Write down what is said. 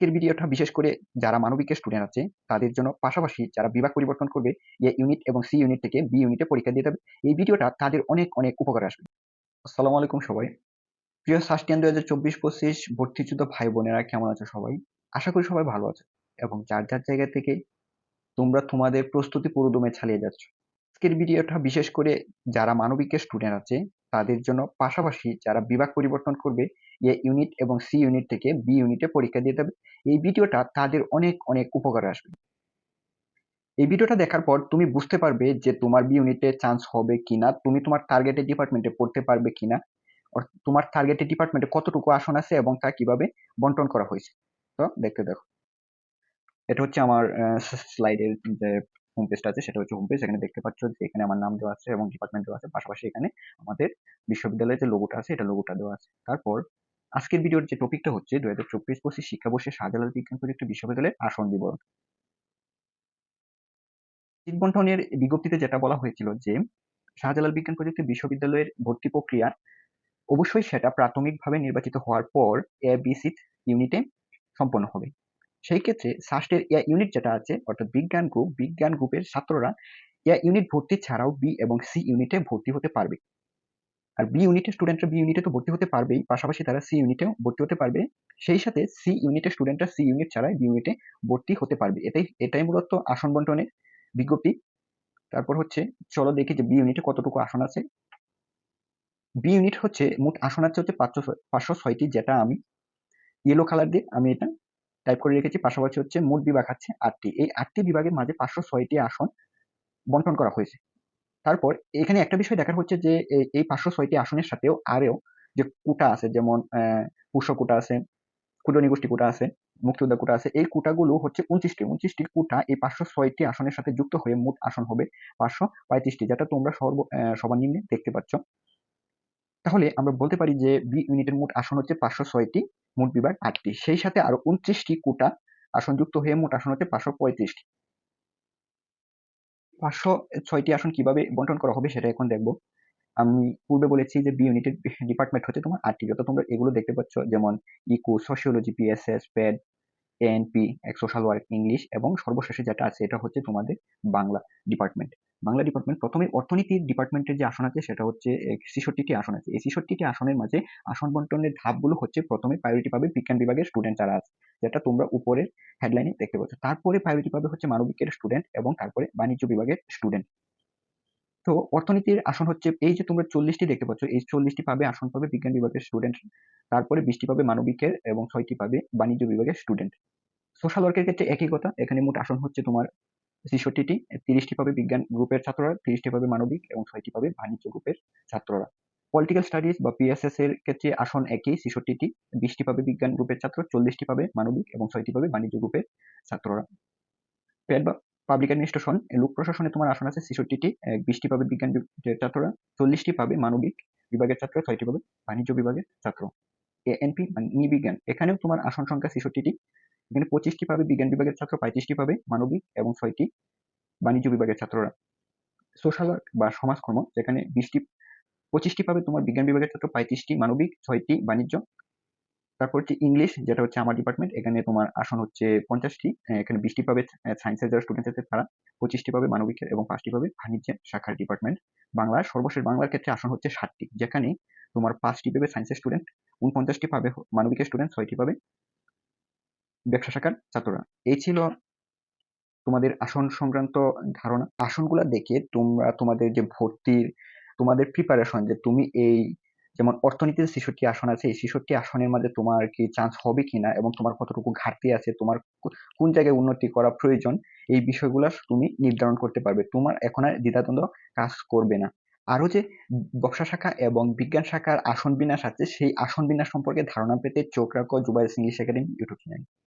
আজকের ভিডিওটা বিশেষ করে যারা মানবিকের স্টুডেন্ট আছে, তাদের জন্য পাশাপাশি যারা বিভাগ পরিবর্তন করবে, এ ইউনিট এবং সি ইউনিট থেকে বি ইউনিটে পরীক্ষা দিয়ে দেবে এই ভিডিওটা তাদের অনেক অনেক উপকারে আসবে। আসসালামু আলাইকুম সবাই। প্রিয় সাস্টিয়ান দুই হাজার চব্বিশ পঁচিশ ভর্তিযুদ্ধ ভাই বোনেরা কেমন আছো সবাই? আশা করি সবাই ভালো আছে এবং যার যার জায়গা থেকে তোমরা তোমাদের প্রস্তুতি পুরোদমে চালিয়ে যাচ্ছ। আজকের ভিডিওটা বিশেষ করে যারা মানবিকের স্টুডেন্ট আছে তাদের জন্য পাশাপাশি যারা বিভাগ পরিবর্তন করবে, এ ইউনিট এবং সি ইউনিট থেকে বি ইউনিটে পরীক্ষা দিয়ে দেবে। এই ভিডিওটা তাদের অনেক অনেক উপকারে আসবে। এই ভিডিওটা দেখার পর তুমি বুঝতে পারবে যে তোমার বি ইউনিটে চান্স হবে কিনা, তুমি তোমার টার্গেটেড ডিপার্টমেন্টে পড়তে পারবে কিনা তোমার টার্গেটেড ডিপার্টমেন্টে কতটুকু আসন আছে এবং তা কীভাবে বন্টন করা হয়েছে। তো দেখতে দেখো এটা হচ্ছে আমার স্লাইডের যে হোম পেজটা আছে, সেটা হচ্ছে হোম পেজ এখানে দেখতে পাচ্ছ যে এখানে আমার নাম দেওয়া আছে এবং ডিপার্টমেন্ট দেওয়া আছে, পাশাপাশি এখানে আমাদের বিশ্ববিদ্যালয়ের যে লোগোটা আছে, এটা লোগোটা দেওয়া আছে। তারপর আজকের ভিডিওর যে টপিকটা হচ্ছে দু হাজার চব্বিশ পঁচিশ শিক্ষাবর্ষে শাহজালাল বিজ্ঞান প্রযুক্তি বিশ্ববিদ্যালয়ের আসন বিবরণ। সিট বন্টনের বিজ্ঞপ্তিতে যেটা বলা হয়েছিল যে শাহজালাল বিজ্ঞান প্রযুক্তি বিশ্ববিদ্যালয়ের ভর্তি প্রক্রিয়া অবশ্যই সেটা প্রাথমিকভাবে নির্বাচিত হওয়ার পর এ বি সি ইউনিটে সম্পন্ন হবে। সেই ক্ষেত্রে সাস্টের এ ইউনিট যেটা আছে, অর্থাৎ বিজ্ঞান গ্রুপ বিজ্ঞান গ্রুপের ছাত্ররা এ ইউনিট ভর্তি ছাড়াও বি এবং সি ইউনিটে ভর্তি হতে পারবে। আর বি ইউনিটের স্টুডেন্টরা বি ইউনিটে তো ভর্তি হতে পারবেই, পাশাপাশি তারা সি ইউনিটেও ভর্তি হতে পারবে। সেই সাথে সি ইউনিটের স্টুডেন্টরা সি ইউনিট ছাড়াই বি ইউনিটে ভর্তি হতে পারবে। এটাই এটাই মূলত আসন বন্টনের বিজ্ঞপ্তি। তারপর হচ্ছে, চলো দেখি যে বি ইউনিটে কতটুকু আসন আছে। বি ইউনিট হচ্ছে, মোট আসন আছে হচ্ছে পাঁচশো পাঁচশো ছয়টি, যেটা আমি ইয়েলো কালার দিয়ে, আমি এটা টাইপ করে রেখেছি। পাশাপাশি হচ্ছে মোট বিভাগ আছে আটটি। এই আটটি বিভাগের মাঝে পাঁচশো ছয়টি আসন বন্টন করা হয়েছে। তারপর এখানে একটা বিষয় দেখার হচ্ছে যে এই পাঁচশো ছয়টি আসনের সাথেও আরও যে কোটা আছে, যেমন পুষ্য কোটা আছে ক্ষুদ্র গোষ্ঠী কোটা আছে, মুক্তিযোদ্ধা কোটা আছে, এই কোটাগুলো হচ্ছে উনত্রিশটি। উনত্রিশটি কোটা এই পাঁচশো ছয়টি আসনের সাথে যুক্ত হয়ে মোট আসন হবে পাঁচশো পঁয়ত্রিশটি, যেটা তোমরা সর্ব সর্বনিম্নে দেখতে পাচ্ছ। তাহলে আমরা বলতে পারি যে বি ইউনিটের মোট আসন হচ্ছে পাঁচশো ছয়টি, মোট বিভাগ আটটি। সেই সাথে আরও উনত্রিশটি কোটা আসন যুক্ত হয়ে মোট আসন হচ্ছে পাঁচশো পঁয়ত্রিশটি। পাঁচশো ছয়টি আসন কীভাবে বন্টন করা হবে সেটা এখন দেখব। আমি পূর্বে বলেছি যে বি ইউনিটের ডিপার্টমেন্ট হচ্ছে তোমার আটটি। যত তোমরা এগুলো দেখতে পাচ্ছ, যেমন eco sociology PSS pad ANP social work English এবং সর্বশেষে যেটা আছে এটা হচ্ছে তোমাদের বাংলা ডিপার্টমেন্ট বাংলা ডিপার্টমেন্ট প্রথমে অর্থনীতির ডিপার্টমেন্টের যে আসন আছে সেটা হচ্ছে ছেষট্টিটি আসন আছে। এই ছেষট্টিটি আসনের মাঝে আসন বন্টনের ধাপগুলো হচ্ছে প্রথমে প্রায়োরিটি পাবে বিজ্ঞান বিভাগের স্টুডেন্ট যারা আছে, যেটা তোমরা উপরের হেডলাইনে দেখতে পাচ্ছ। তারপরে প্রায়োরিটি পাবে হচ্ছে মানবিকের স্টুডেন্ট এবং তারপরে বাণিজ্য বিভাগের স্টুডেন্ট তো অর্থনীতির আসন হচ্ছে এই যে তোমরা চল্লিশটি দেখতে পাচ্ছ, এই চল্লিশটি পাবে আসন পাবে বিজ্ঞান বিভাগের স্টুডেন্ট তারপরে বিশটি পাবে মানবিকের এবং ছয়টি পাবে বাণিজ্য বিভাগের স্টুডেন্ট সোশ্যাল ওয়ার্কের ক্ষেত্রে একই কথা, এখানে মোট আসন হচ্ছে তোমার ছেষট্টিটি, তিরিশটি পাবে বিজ্ঞান গ্রুপের ছাত্ররা, তিরিশটি পাবে মানবিক এবং ছয়টি পাবে বাণিজ্য গ্রুপের ছাত্ররা। পলিটিক্যাল স্টাডিজ বা পিএসএস এর ক্ষেত্রে আসন একই, ছেষট্টিটি, বিশটি পাবে বিজ্ঞান গ্রুপের ছাত্র, চল্লিশটি পাবে মানবিক এবং ছয়টি পাবে বাণিজ্য গ্রুপের ছাত্ররা। পাবলিক অ্যাডমিনিস্ট্রেশন লোক প্রশাসনে তোমার আসন আছে ছেষট্টিটি বিশটি পাবে বিজ্ঞান ছাত্ররা, চল্লিশটি পাবে মানবিক বিভাগের ছাত্র, ছয়টি পাবে বাণিজ্য বিভাগের ছাত্র। এএনপি মানে বিজ্ঞান, এখানেও তোমার আসন সংখ্যা ছেষট্টিটি, এখানে পঁচিশটি পাবে বিজ্ঞান বিভাগের ছাত্র, পঁয়ত্রিশটি পাবে মানবিক এবং ছয়টি বাণিজ্য বিভাগের ছাত্ররা। সোশ্যাল ওয়ার্ক বা সমাজকর্ম, যেখানে বিশটি, পঁচিশটি পাবে তোমার বিজ্ঞান বিভাগের ছাত্র, পঁয়ত্রিশটি মানবিক, ছয়টি বাণিজ্য তারপর হচ্ছে ইংলিশ যেটা হচ্ছে আমার ডিপার্টমেন্ট এখানে তোমার আসন হচ্ছে পঞ্চাশটি এখানে বিশটি পাবে সায়েন্সের যারা স্টুডেন্ট আছে তারা পঁচিশটি পাবে, মানবিকের এবং পাঁচটি পাবে, বাণিজ্যের শাখার ডিপার্টমেন্ট বাংলার সর্বশেষ বাংলার ক্ষেত্রে আসন হচ্ছে ষাটটি, যেখানে তোমার পাঁচটি পাবে সায়েন্সের স্টুডেন্ট উনপঞ্চাশটি পাবে মানবিকের স্টুডেন্ট ছয়টি পাবে ব্যবসা শাখার ছাত্ররা। এই ছিল তোমাদের আসন সংক্রান্ত ধারণা। আসনগুলো দেখে তোমরা তোমাদের যে ভর্তির, তোমাদের প্রিপারেশন যে তুমি এই যেমন অর্থনীতির ছেষট্টি আসন আছে, এই ছেষট্টি আসনের মাঝে তোমার কি চান্স হবে কিনা এবং তোমার কতটুকু ঘাটতি আছে, তোমার কোন জায়গায় উন্নতি করা প্রয়োজন, এই বিষয়গুলো তুমি নির্ধারণ করতে পারবে। তোমার এখন আর দ্বিধাদ্বন্দ্ব কাজ করবে না। আরও যে ব্যবসা শাখা এবং বিজ্ঞান শাখার আসন বিন্যাস আছে, সেই আসন বিন্যাস সম্পর্কে ধারণা পেতে চোখ রাখো Zubair English academy YouTube channel.